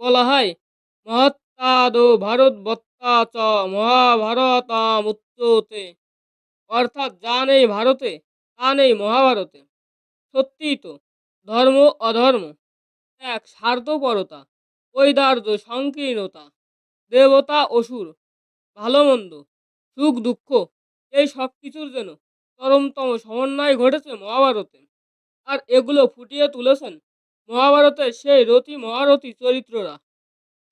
বলা হয় মহত্তাদো ভারতবত্তা চ মহাভারতাম উচ্চতে অর্থাৎ যা নেই ভারতে, তা নেই মহাভারতে। সত্যিই তো, ধর্ম অধর্ম, এক স্বার্থপরতা, ঐদার্য সংকীর্ণতা, দেবতা অসুর ভালো মন্দ সুখ দুঃখ, এই সব কিছুর যেন চরমতম সমন্বয় ঘটেছে মহাভারতে। আর এগুলো ফুটিয়ে তুলেছেন মহাভারতের সেই রতি মহারথী চরিত্ররা।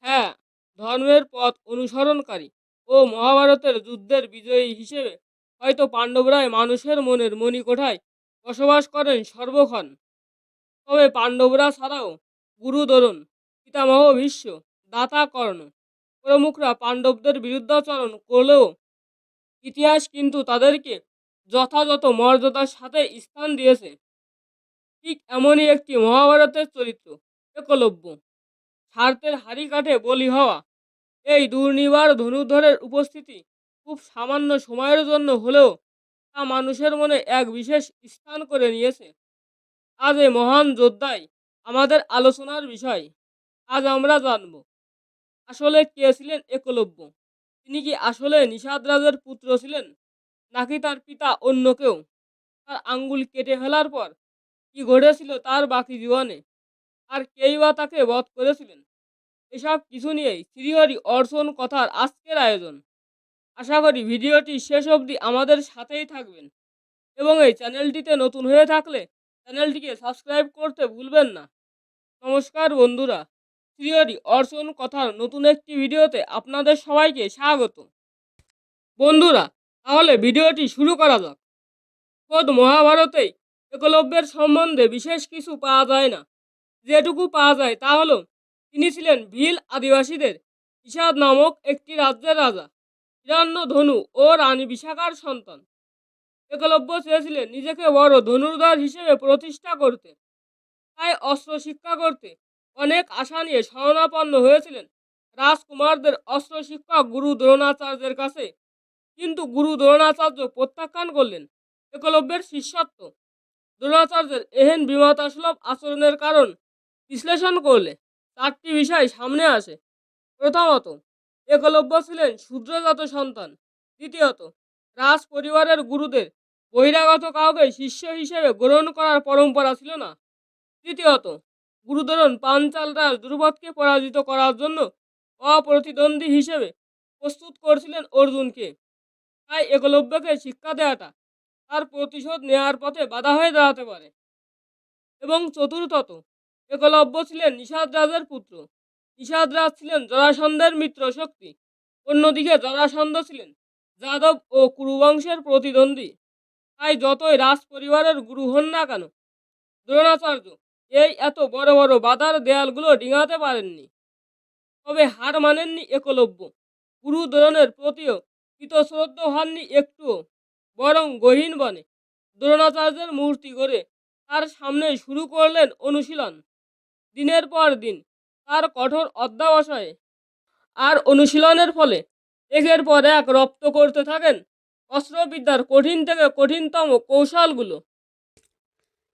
হ্যাঁ ধর্মের পথ অনুসরণকারী ও মহাভারতের যুদ্ধের বিজয়ী হিসেবে হয়তো পাণ্ডবরাই মানুষের মনের মণিকোঠায় বসবাস করেন সর্বক্ষণ। তবে পাণ্ডবরা ছাড়াও গুরু পিতামহ ভীষ্ম, দাতা কর্ণ প্রমুখরা পাণ্ডবদের বিরুদ্ধাচরণ করলেও ইতিহাস কিন্তু তাদেরকে যথাযথ মর্যাদার সাথে স্থান দিয়েছে। ঠিক এমনই একটি মহাভারতের চরিত্র, একলব্য। স্বার্থের হাড়ি কাঠে বলি হওয়া, এই দুর্নিবার ধনুধরের উপস্থিতি খুব সামান্য সময়ের জন্য হলেও তা মানুষের মনে এক বিশেষ স্থান করে নিয়েছে। আজ এই মহান যোদ্ধাই আমাদের আলোচনার বিষয়, আজ আমরা জানব, আসলে কে ছিলেন একলব্য? তিনি কি আসলে নিষাদ রাজের পুত্র ছিলেন, নাকি তার পিতা অন্য কেউ? তার আঙ্গুল কেটে ফেলার পর কি ঘটেছিল তার বাকি জীবনে? আর কেই বা তাকে বধ করেছিলেন? এসব কিছু নিয়েই শ্রীহরি অর্চন কথার আজকের আয়োজন। আশা করি ভিডিওটি শেষ অবধি আমাদের সাথেই থাকবেন। এবং এই চ্যানেলটিতে নতুন হয়ে থাকলে চ্যানেলটিকে সাবস্ক্রাইব করতে ভুলবেন না। নমস্কার বন্ধুরা। শ্রীহরি অর্চন কথার নতুন একটি ভিডিওতে আপনাদের সবাইকে স্বাগত। বন্ধুরা, তাহলে ভিডিওটি শুরু করা যাক। খোদ মহাভারতেই একলব্যের সম্বন্ধে বিশেষ কিছু পাওয়া যায় না। যেটুকু পাওয়া যায় তা হল, তিনি ছিলেন ভিল আদিবাসীদের ইসাদ নামক একটি রাজ্যের রাজা হিরণ্য ধনু ও রানী বিশাখার সন্তান। একলব্য চেয়েছিলেন নিজেকে বড় ধনুর্ধর হিসেবে প্রতিষ্ঠা করতে। তাই অস্ত্র শিক্ষা করতে অনেক আশা নিয়ে শরণাপন্ন হয়েছিলেন রাজকুমারদের অস্ত্র শিক্ষক গুরু দ্রোণাচার্যের কাছে। কিন্তু গুরু দ্রোণাচার্য প্রত্যাখ্যান করলেন একলব্যের শিষ্যত্ব। দ্রোণাচার্যের এহেন বিমতাসুলভ আচরণের কারণ বিশ্লেষণ করলে চারটি বিষয় সামনে আসে। প্রথমত, একলব্য ছিলেন শূদ্রজাত সন্তান। দ্বিতীয়ত রাজ পরিবারের গুরুদের বহিরাগত কাউকে শিষ্য হিসেবে গ্রহণ করার পরম্পরা ছিল না। তৃতীয়ত, গুরুধরন পাঞ্চাল রাজ দুর্বধকে পরাজিত করার জন্য অপ্রতিদ্বন্দ্বী হিসেবে প্রস্তুত করছিলেন অর্জুনকে। তাই একলব্যকে শিক্ষা দেওয়াটা তার প্রতিশোধ নেওয়ার পথে বাধা হয়ে দাঁড়াতে পারে। এবং চতুর্থত, একলব্য ছিলেন নিষাদ রাজের পুত্র। নিষাদ রাজ ছিলেন জরাসন্ধের মিত্র শক্তি। অন্যদিকে জরাসন্ধ ছিলেন যাদব ও কুরুবংশের প্রতিদ্বন্দ্বী। তাই যতই রাজ পরিবারের গুরু হন না কেন, দ্রোণাচার্য এই এত বড় বড় বাধার দেয়ালগুলো ডিঙাতে পারেননি। তবে হার মানেননি একলব্য। গুরু দ্রোণের প্রতিও কৃতশ্রদ্ধ হননি একটুও। বরং গহীন বনে দ্রোণাচার্যের মূর্তি গড়ে তার সামনে শুরু করলেন অনুশীলন। দিনের পর দিন তার কঠোর অধ্যাবসায়ে আর অনুশীলনের ফলে একের পর এক রপ্ত করতে থাকেন অস্ত্রবিদ্যার কঠিন থেকে কঠিনতম কৌশলগুলো।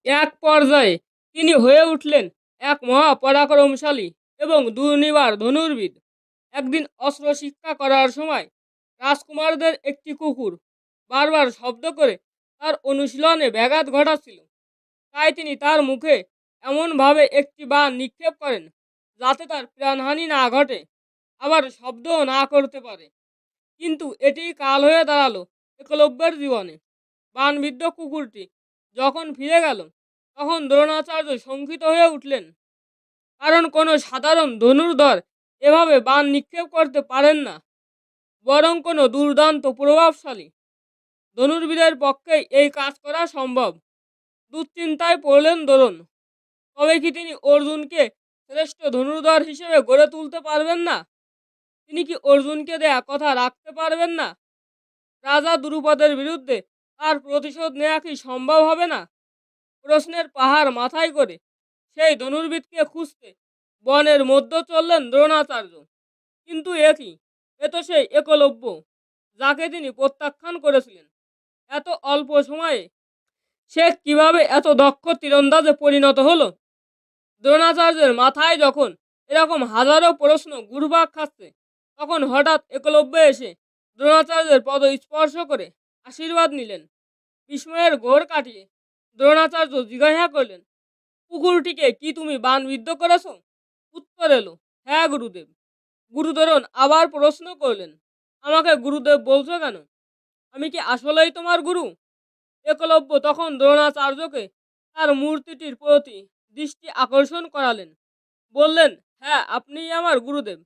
এক পর্যায়ে তিনি হয়ে উঠলেন এক মহাপরাক্রমশালী এবং দুর্নিবার ধনুর্বিদ। একদিন অস্ত্র শিক্ষা করার সময় রাজকুমারদের একটি কুকুর বারবার শব্দ করে তার অনুশীলনে ব্যাঘাত ঘটাচ্ছিল। তাই তিনি তার মুখে এমনভাবে একটি বান নিক্ষেপ করেন যাতে তার প্রাণহানি না ঘটে, আবার শব্দও না করতে পারে। কিন্তু এটি কাল হয়ে দাঁড়াল একলব্যের জীবনে। বানবিদ্ধ কুকুরটি যখন ফিরে গেল, তখন দ্রোণাচার্য শঙ্কিত হয়ে উঠলেন। কারণ কোনো সাধারণ ধনুর্ধর এভাবে বান নিক্ষেপ করতে পারেন না, বরং কোনো দুর্দান্ত প্রভাবশালী। ধনুর্বীরের পক্ষে এই কাজ করা সম্ভব। দুশ্চিন্তায় পড়লেন দরুন। তবে কি তিনি অর্জুনকে শ্রেষ্ঠ ধনুর্ধর হিসেবে গড়ে তুলতে পারবেন না? তিনি কি অর্জুনকে দেয়া কথা রাখতে পারবেন না? রাজা দ্রুপদের বিরুদ্ধে তার প্রতিশোধ নেওয়া কি সম্ভব হবে না? প্রশ্নের পাহাড় মাথায় করে সেই ধনুর্বিদকে খুঁজতে বনের মধ্য চললেন দ্রোণাচার্য। কিন্তু এ কি? এ তো সেই একলব্য, যাকে তিনি প্রত্যাখ্যান করেছিলেন। এত অল্প সময়ে সে কীভাবে এত দক্ষ তীরন্দাজে পরিণত হলো? দ্রোণাচার্যের মাথায় যখন এরকম হাজারো প্রশ্ন ঘুরপাক খাচ্ছে, তখন হঠাৎ একলব্য এসে দ্রোণাচার্যের পদ স্পর্শ করে আশীর্বাদ নিলেন। বিস্ময়ের ঘোর কাটিয়ে দ্রোণাচার্য জিজ্ঞাসা করলেন, পুকুরটিকে কি তুমি বানবিদ্ধ করেছ? উত্তর এলো হ্যাঁ গুরুদেব। গুরুধরন আবার প্রশ্ন করলেন, আমাকে গুরুদেব বলছো কেন? আমি কি আসলেই তোমার গুরু? একলব্য তখন দ্রোণাচার্যকে তার মূর্তিটির প্রতি দৃষ্টি আকর্ষণ করালেন। বললেন হ্যাঁ আপনিই আমার গুরুদেব।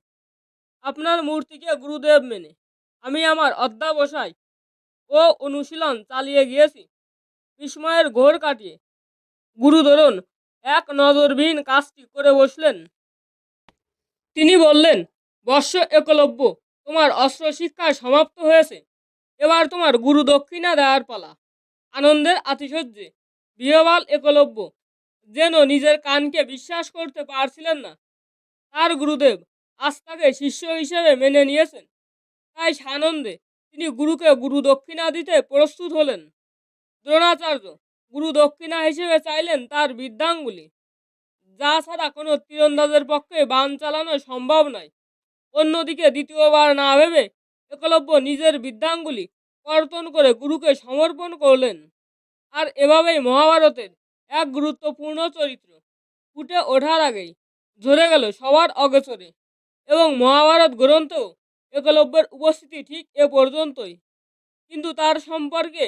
আপনার মূর্তিকে গুরুদেব মেনে। আমি আমার অধ্যাবসায় ও অনুশীলন চালিয়ে গিয়েছি। বিস্ময়ের ঘোর কাটিয়ে গুরুধরন এক নজরবিহীন কাজটি করে বসলেন। তিনি বললেন বর্ষ একলব্য, তোমার অস্ত্র শিক্ষা সমাপ্ত হয়েছে। এবার তোমার গুরু দক্ষিণা দেওয়ার পালা। আনন্দের আতিশয্যে বিহবাল একলব্য। যেন নিজের কানকে বিশ্বাস করতে পারছিলেন না। তার গুরুদেব আজ তাকে শিষ্য হিসেবে মেনে নিয়েছেন। তাই সানন্দে তিনি গুরুকে গুরু দক্ষিণা দিতে প্রস্তুত হলেন। দ্রোণাচার্য গুরু দক্ষিণা হিসেবে চাইলেন তার বিদ্যাঙ্গুলি। যা ছাড়া কোনো তীরন্দাজের পক্ষে বান চালানো সম্ভব নয়। অন্যদিকে দ্বিতীয়বার না ভেবে একলব্য নিজের বিদ্যাঙ্গুলি কর্তন করে গুরুকে সমর্পণ করলেন। আর এভাবেই মহাভারতের এক গুরুত্বপূর্ণ চরিত্র ফুটে ওঠার আগেই ঝরে গেল সবার অগোচরে এবং মহাভারত গ্রন্থ একলব্যের উপস্থিতি ঠিক এ পর্যন্তই। কিন্তু তার সম্পর্কে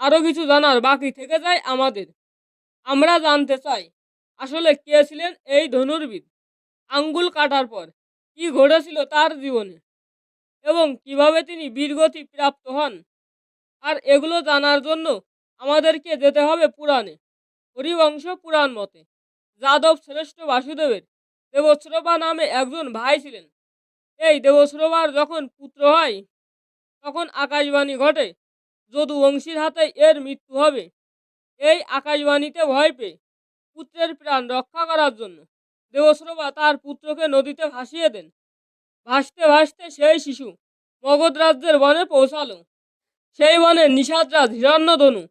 আরও কিছু জানার বাকি থেকে যায় আমাদের। আমরা জানতে চাই, আসলে কে ছিলেন এই ধনুর্বিদ? আঙ্গুল কাটার পর কি ঘটেছিল তার জীবনে? এবং কীভাবে তিনি বীরগতি প্রাপ্ত হন। আর এগুলো জানার জন্য আমাদেরকে যেতে হবে পুরাণে, হরিবংশ পুরাণ মতে। যাদব শ্রেষ্ঠ বাসুদেবের দেবশ্রবা নামে একজন ভাই ছিলেন। এই দেবশ্রবার যখন পুত্র হয়, তখন আকাশবাণী ঘটে যদুবংশীর হাতে এর মৃত্যু হবে। এই আকাশবাণীতে ভয় পেয়ে পুত্রের প্রাণ রক্ষা করার জন্য দেবশ্রবা তার পুত্রকে নদীতে ভাসিয়ে দেন। ভাসতে ভাসতে সেই শিশু মগধ রাজ্যের বনে পৌঁছালো। সেই বনে নিষাদরাজ হিরণ্যধনু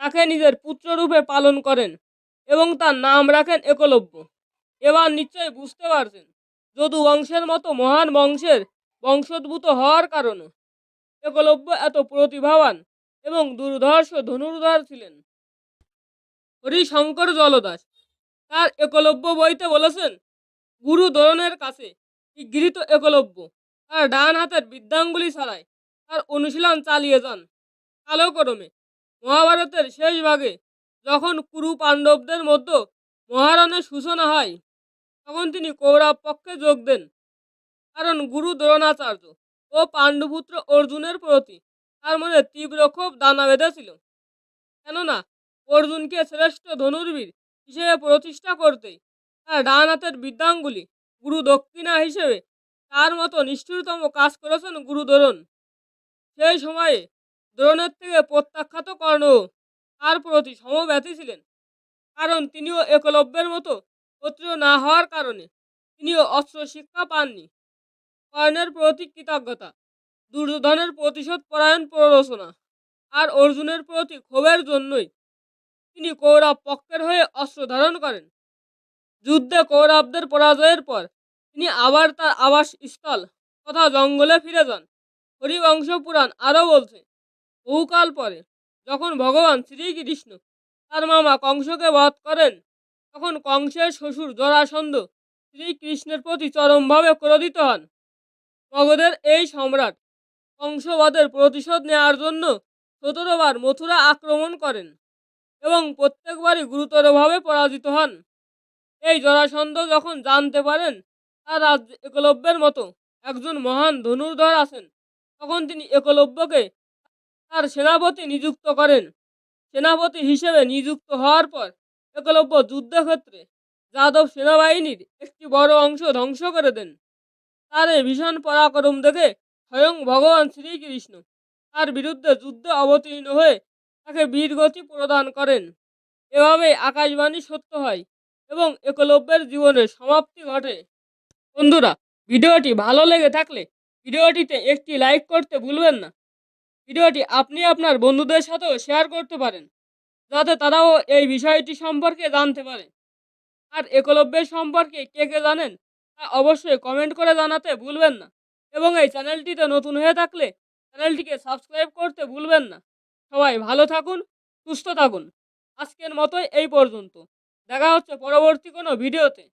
তাকে নিজের পুত্ররূপে পালন করেন এবং তার নাম রাখেন একলব্য। এবার নিশ্চয়ই বুঝতে পারছেন, যদু বংশের মতো মহান বংশের বংশোদ্ভূত হওয়ার কারণে একলব্য এত প্রতিভাবান এবং দুর্ধর্ষ ধনুর্ধর ছিলেন। হরিশঙ্কর জলদাস তার একলব্য বইতে বলেছেন গুরু দরনের কাছে গৃহীত একলব্য? তার ডান হাতের বিদ্যাঙ্গুলি ছাড়াই তার অনুশীলন চালিয়ে যান। কালক্রমে মহাভারতের শেষ ভাগে যখন কুরু পাণ্ডবদের মধ্যে মহারণের সূচনা হয়, তখন তিনি কৌরব পক্ষে যোগ দেন। কারণ গুরু দ্রোণাচার্য ও পাণ্ডুপুত্র অর্জুনের প্রতি তার মনে তীব্র ক্ষোভ দানা বেঁধেছিল। কেননা, অর্জুনকে শ্রেষ্ঠ ধনুর্বীর হিসেবে প্রতিষ্ঠা করতেই তার ডান হাতের বিদ্যাঙ্গুলি গুরু দক্ষিণা হিসেবে তার মতো নিষ্ঠুরতম কাজ করেছেন গুরু দ্রোণ সেই সময়ে দ্রোণের থেকে প্রত্যাখ্যাত কর্ণ তার প্রতি সমব্যথী ছিলেন, কারণ তিনিও একলব্যের মতো ক্ষত্রিয় না হওয়ার কারণে তিনিও অস্ত্র শিক্ষা পাননি। কর্ণের প্রতি কৃতজ্ঞতা, দুর্যোধনের প্রতিশোধ পরায়ণ প্ররোচনা আর অর্জুনের প্রতি ক্ষোভের জন্যই তিনি কৌরব পক্ষের হয়ে অস্ত্র ধারণ করেন। যুদ্ধে কৌরবদের পরাজয়ের পর তিনি আবার তার আবাস স্থল তথা জঙ্গলে ফিরে যান। হরিবংশ পুরাণ আরও বলছে বহুকাল পরে যখন ভগবান শ্রীকৃষ্ণ তার মামা কংসকে বধ করেন, তখন কংসের শ্বশুর জরাসন্ধ শ্রীকৃষ্ণের প্রতি চরমভাবে ক্রোধিত হন। মগধের এই সম্রাট কংসবধের প্রতিশোধ নেওয়ার জন্য সতেরোবার মথুরা আক্রমণ করেন এবং প্রত্যেকবারই গুরুতরভাবে পরাজিত হন। এই জরাসন্ধ যখন জানতে পারেন তার রাজ্যে একলব্যের মতো একজন মহান ধনুর্ধর আছেন। তখন তিনি একলব্যকে তার সেনাপতি নিযুক্ত করেন। সেনাপতি হিসেবে নিযুক্ত হওয়ার পর একলব্য যুদ্ধক্ষেত্রে যাদব সেনাবাহিনীর একটি বড় অংশ ধ্বংস করে দেন। তার এই ভীষণ পরাক্রম দেখে স্বয়ং ভগবান শ্রীকৃষ্ণ তার বিরুদ্ধে যুদ্ধে অবতীর্ণ হয়ে তাকে বীরগতি প্রদান করেন। এভাবে আকাশবাণী সত্য হয় এবং একলব্যের জীবনের সমাপ্তি ঘটে। বন্ধুরা, ভিডিওটি ভালো লেগে থাকলে ভিডিওটিতে একটি লাইক করতে ভুলবেন না। ভিডিওটি আপনি আপনার বন্ধুদের সাথেও শেয়ার করতে পারেন, যাতে তারাও এই বিষয়টি সম্পর্কে জানতে পারে। আর একলব্যের সম্পর্কে কে কে জানেন, তা অবশ্যই কমেন্ট করে জানাতে ভুলবেন না। এবং এই চ্যানেলটিতে নতুন হয়ে থাকলে চ্যানেলটিকে সাবস্ক্রাইব করতে ভুলবেন না। সবাই ভালো থাকুন, সুস্থ থাকুন। আজকের মতোই এই পর্যন্ত। দেখা হচ্ছে পরবর্তী কোনো ভিডিওতে।